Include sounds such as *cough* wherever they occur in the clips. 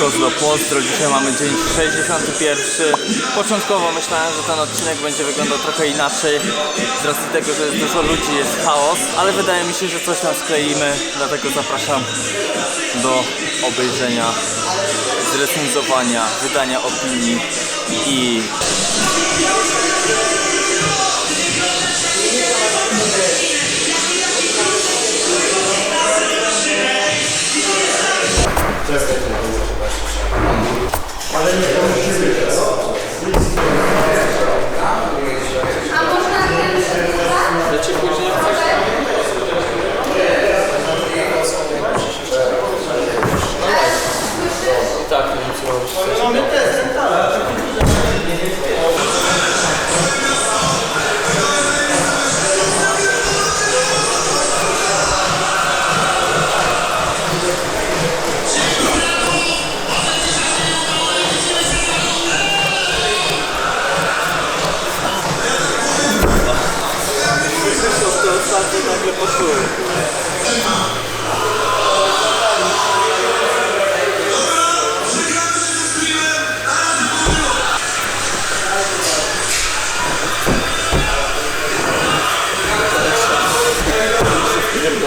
Kozlo Pozdro. Dzisiaj mamy dzień 61. Początkowo myślałem, że ten odcinek będzie wyglądał trochę inaczej z racji tego, że jest dużo ludzi, jest chaos, ale wydaje mi się, że coś tam skleimy, dlatego zapraszam do obejrzenia, zrecenzowania, wydania opinii i Leci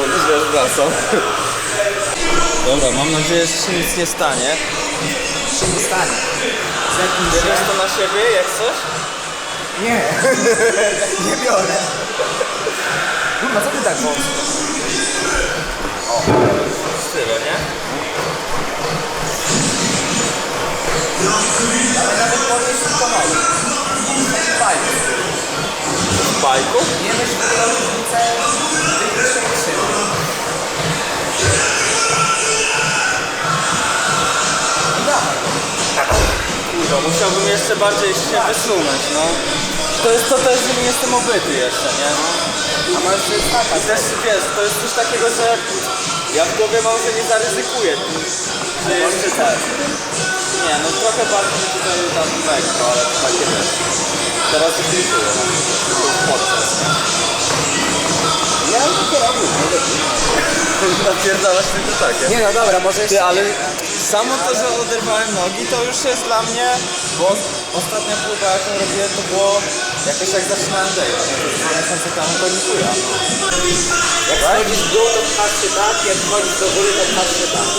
Że aż wracam. Dobra, mam nadzieję, że się nic nie stanie. się nie stanie. Z jakimś Bierzesz to na siebie, jak coś? Nie, *laughs* nie biorę. Kurwa, co ty tak wąsko? Tyle, nie? Ale nawet podnieś tylko nogi. W bajku? Nie myśl w Musiałbym jeszcze bardziej się wysunąć, no. To jest to też, że nie jestem obyty jeszcze, nie? A możesz jest taka. I też, wiesz, to jest coś takiego, że ja w głowie mam, że nie zaryzykuję. Że jeszcze tak. Nie, no trochę bardziej mi tutaj tam lekko, ale to takie wiesz. Teraz już nie czuję, no. To podczas, nie? Ja bym takie robił. *laughs* Napierdalasz tylko takie. Nie no dobra, może jeszcze... Ty, ale samo to, że oderwałem nogi, to już jest dla mnie, bo ostatnia próba jaką robiłem, to było jakoś jak zaczynałem dejść, no to dwa miesiące temu, to nie chuja. Jak schodzisz w dół, to pchasz się tak, jak wchodzisz do góry, to pchasz się tak.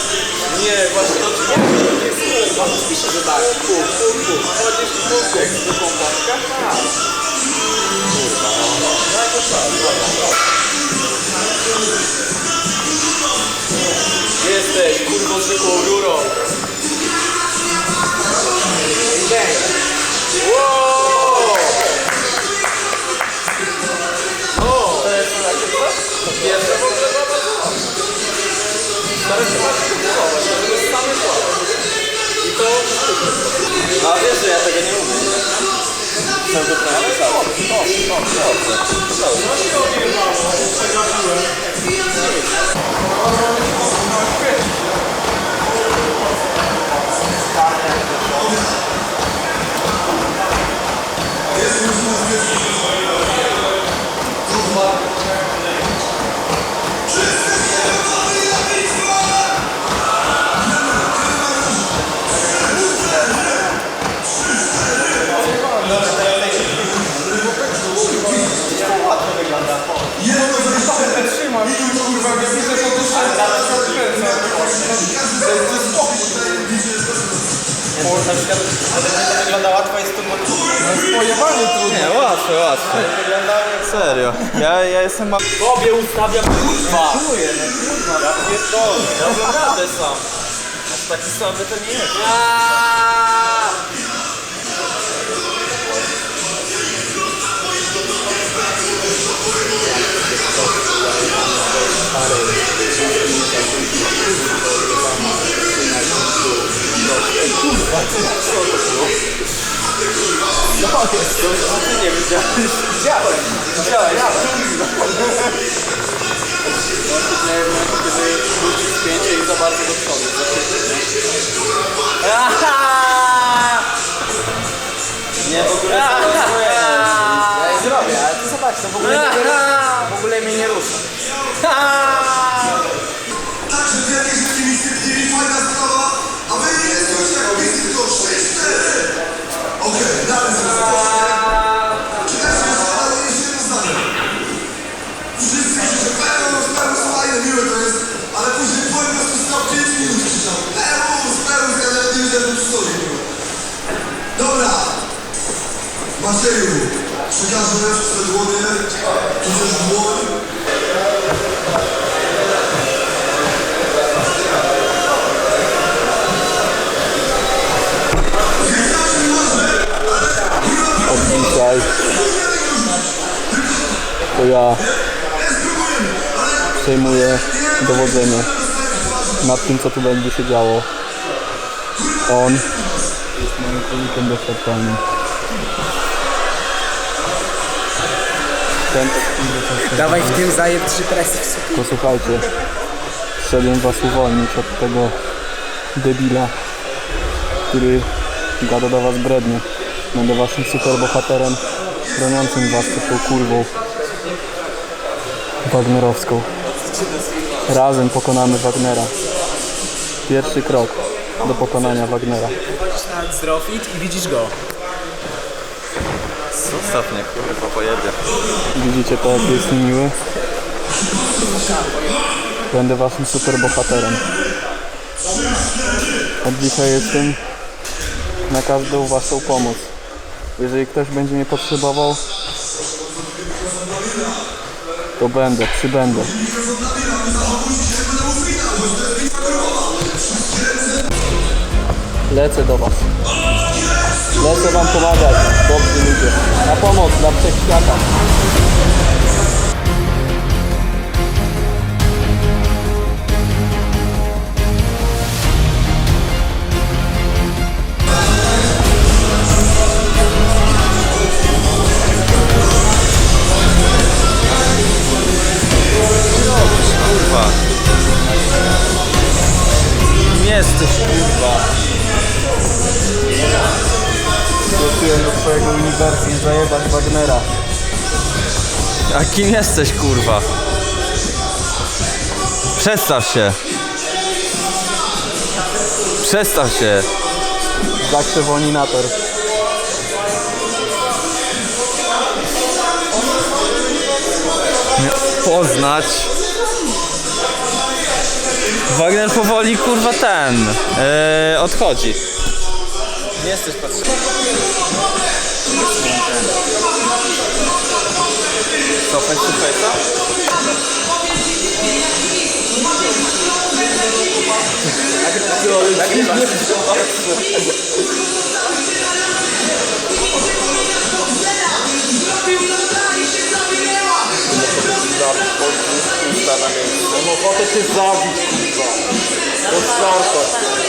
Nie, właśnie to Nie, jest kurwa, pisze, że tak. Pół, pół, pół. Chodzisz w pół, jak z drugą bączkę? Tak. Kurwa, no. No to tak, dobra. Jesteś, kurwo, zwykłą rurą. Wow! O! To? To pierwsze w ogóle baba Stary się masz kupować, to jest same słabe. I to... A wiesz, że ja tego nie umiem. Chcę to trochę cały. O, o, dobrze. Dobrze. Pojebanie trudno. Nie, łatwe, łatwe. Serio. Ja, ja jestem ma... Tobie ustawiam kurwa! Ja pierdolę, ja bym radę sam. Aż taki słaby to nie jest. Co jest? To ty nie widziałeś. Widziałem. Widziałeś? To nie wiem, kiedy wrócić spięcie i za bardzo do przodu. Aha! Nie, w ogóle to Ja je zrobię, ale ty zobacz, to w ogóle mnie nie rusza. W ogóle mnie nie rusza. Także z jakiej rzeczywistości fajna sprawa, a wy nie Dobra! Przejmuję dowodzenie nad tym, co tu będzie się działo. On jest moim królikiem doświadczalnym. Ten Dawaj w tym zajeb trzy presy w sobie. Posłuchajcie, przyszedłem was uwolnić od tego debila, który gada do was brednie. Będę waszym superbohaterem, broniącym was przed tą kurwą Wagnerowską. Razem pokonamy Wagnera. Pierwszy krok do pokonania Wagnera. Na zdrowit i widzisz go. Zostaw mnie, kurwa, pojedzie. Widzicie to, jak jest niemiły? Będę waszym superbohaterem. Od dzisiaj jestem na każdą waszą pomoc. Jeżeli ktoś będzie mnie potrzebował, to będę, przybędę. Lecę do was. Lecę wam pomagać, dobrzy ludzie. Na pomoc dla wszechświata. A kim jesteś, kurwa? Przestaw się. Przestaw się. Zakrzewoninator. Poznać. Wagner powoli, kurwa, ten. Yy, odchodzi. Nie jesteś potrzebny. Face to face'a? Mam ochotę cię zabić, kurwa. Rozszarpać. Ogólnie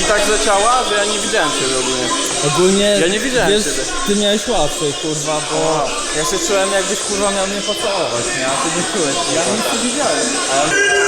i tak leciała, że ja nie widziałem ciebie ogólnie. Ogólnie, Ja nie widziałem wiesz, ciebie. ty miałeś łatwiej, kurwa, bo Ja się czułem jakbyś kurwa miał mnie pocałować, nie? A ty nie czułeś. Ja nic nie widziałem.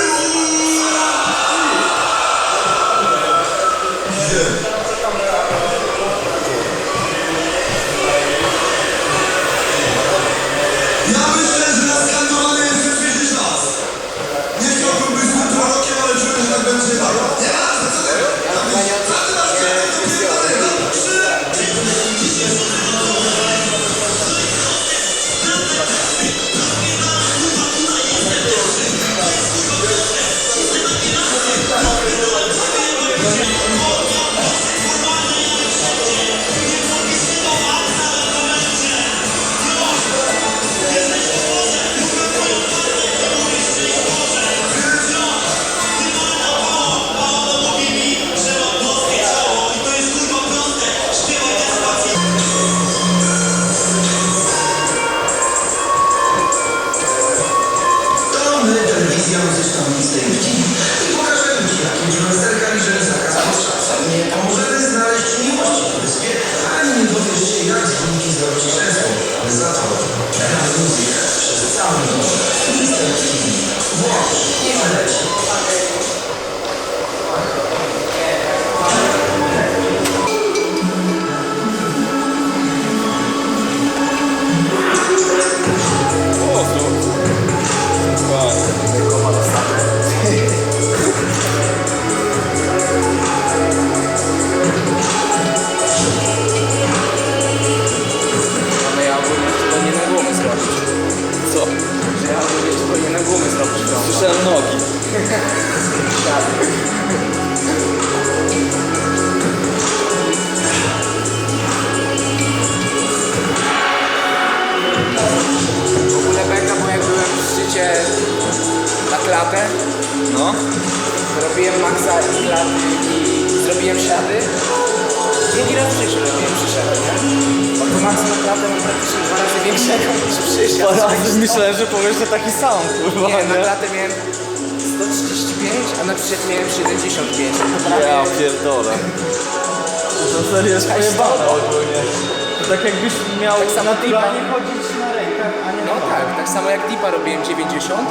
No. Robiłem maksa i klaty i zrobiłem siady. Drugi raz w życiu robiłem przysiady, nie? Bo to maksa na klatę mam praktycznie dwa razy większego *laughs* niż przysiad. Myślałem, że powiesz, że taki sam, kurwa. Nie, na klatę miałem 135, a na przysiad miałem 75. To prawie... Ja pierdolę. To serio jest pojebane ogólnie. Tak jakbyś miał Tak samo naturalnie dipa. chodzić na rękach, a nie No na tak, tak samo jak dipa robiłem 90,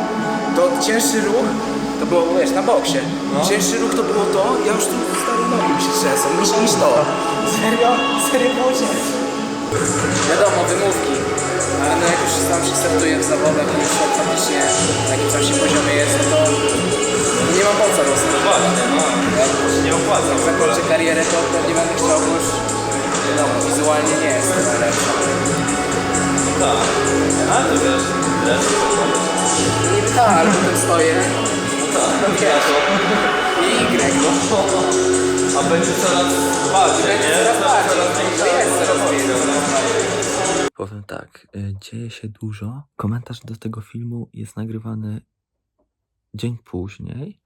to cięższy ruch to było, wiesz, na boksie. Cięższy ruch to było to, ja już tu stare nogi mi się trzęsą, niż, niż to. Serio, serio było cięższe. Wiadomo, wymówki. Ale no jak już sam się startuję w zawodach już faktycznie na jakimś tam się poziomie jest, no to nie mam po co rosnąć. Właśnie, no. Nie opłaca. Jak zakończę karierę, to pewnie będę chciał, już wiadomo, wizualnie nie jest to najlepsze. Tak. A to wiesz, dres Niby tak, ale potem stoję tak, wiesz. i Y, no. A będzie coraz bardziej, Będzie nie? coraz bardziej. To jest coraz więcej. Powiem tak, y, dzieje się dużo. Komentarz do tego filmu jest nagrywany dzień później,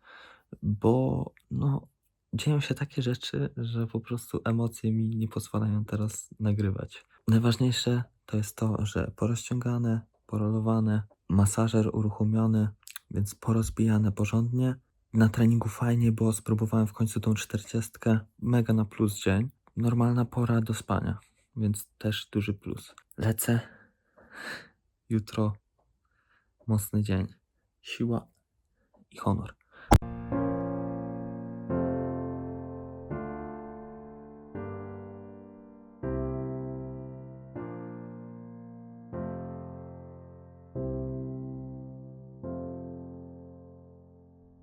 bo no, dzieją się takie rzeczy, że po prostu emocje mi nie pozwalają teraz nagrywać. Najważniejsze to jest to, że porozciągane, porolowane, masażer uruchomiony, więc porozbijane porządnie. Na treningu fajnie, bo spróbowałem w końcu tą 40. Mega na plus dzień. Normalna pora do spania, więc też duży plus. Lecę. Jutro mocny dzień. Siła i honor.